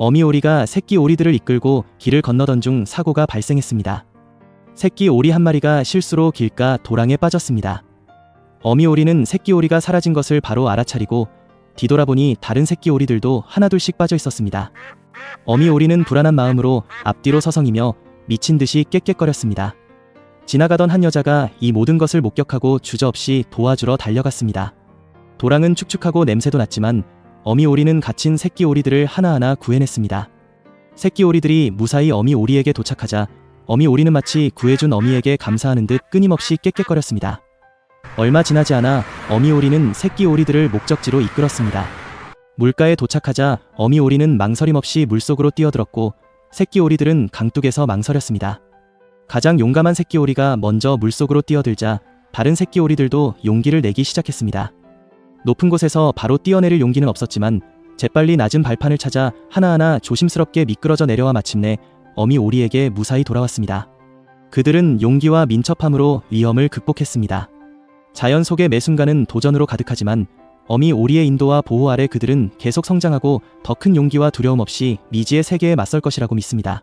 어미 오리가 새끼 오리들을 이끌고 길을 건너던 중 사고가 발생했습니다. 새끼 오리 한 마리가 실수로 길가 도랑에 빠졌습니다. 어미 오리는 새끼 오리가 사라진 것을 바로 알아차리고 뒤돌아보니 다른 새끼 오리들도 하나둘씩 빠져 있었습니다. 어미 오리는 불안한 마음으로 앞뒤로 서성이며 미친 듯이 깨깨거렸습니다. 지나가던 한 여자가 이 모든 것을 목격하고 주저없이 도와주러 달려갔습니다. 도랑은 축축하고 냄새도 났지만 어미 오리는 갇힌 새끼 오리들을 하나하나 구해냈습니다. 새끼 오리들이 무사히 어미 오리에게 도착하자 어미 오리는 마치 구해준 어미에게 감사하는 듯 끊임없이 깨깨거렸습니다. 얼마 지나지 않아 어미 오리는 새끼 오리들을 목적지로 이끌었습니다. 물가에 도착하자 어미 오리는 망설임 없이 물속으로 뛰어들었고 새끼 오리들은 강둑에서 망설였습니다. 가장 용감한 새끼 오리가 먼저 물속으로 뛰어들자 다른 새끼 오리들도 용기를 내기 시작했습니다. 높은 곳에서 바로 뛰어내릴 용기는 없었지만 재빨리 낮은 발판을 찾아 하나하나 조심스럽게 미끄러져 내려와 마침내 어미 오리에게 무사히 돌아왔습니다. 그들은 용기와 민첩함으로 위험을 극복했습니다. 자연 속의 매 순간은 도전으로 가득하지만 어미 오리의 인도와 보호 아래 그들은 계속 성장하고 더 큰 용기와 두려움 없이 미지의 세계에 맞설 것이라고 믿습니다.